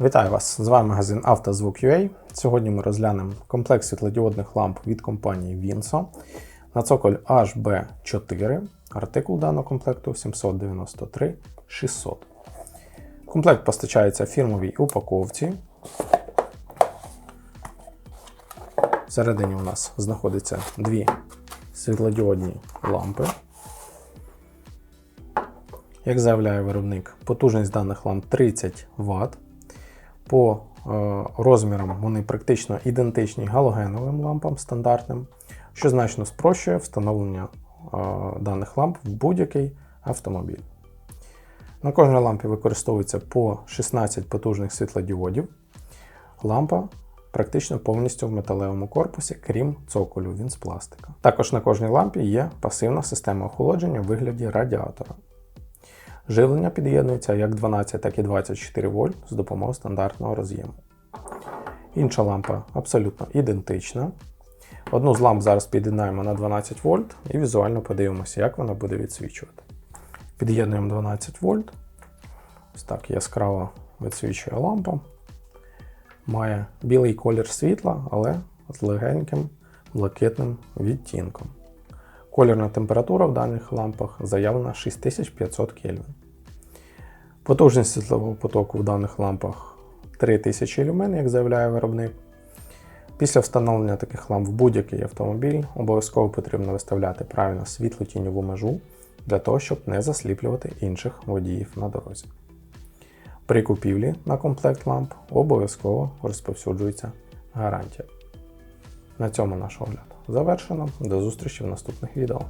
Вітаю вас! З вами магазин «Автозвук.UA». Сьогодні ми розглянемо комплект світлодіодних ламп від компанії Vinso на цоколь HB4. Артикул даного комплекту 793 600. Комплект постачається в фірмовій упаковці. Всередині у нас знаходяться дві світлодіодні лампи. Як заявляє виробник, потужність даних ламп 30 Вт. По е, розмірам вони практично ідентичні галогеновим лампам стандартним, що значно спрощує встановлення е, даних ламп в будь-який автомобіль. На кожній лампі використовується по 16 потужних світлодіодів. Лампа практично повністю в металевому корпусі, крім цоколю, він з пластика. Також на кожній лампі є пасивна система охолодження у вигляді радіатора. Живлення під'єднується як 12, так і 24 вольт з допомогою стандартного роз'єму. Інша лампа абсолютно ідентична. Одну з ламп зараз під'єднаємо на 12 вольт і візуально подивимося, як вона буде відсвічувати. Під'єднуємо 12 вольт. Ось так яскраво відсвічує лампа. Має білий колір світла, але з легеньким блакитним відтінком. Колірна температура в даних лампах заявлена 6500 Кельвін. Потужність світлового потоку в даних лампах 3000 люмен, як заявляє виробник. Після встановлення таких ламп в будь-який автомобіль обов'язково потрібно виставляти правильно світло-тіньову межу для того, щоб не засліплювати інших водіїв на дорозі. При купівлі на комплект ламп обов'язково розповсюджується гарантія. На цьому наш огляд завершено. До зустрічі в наступних відео.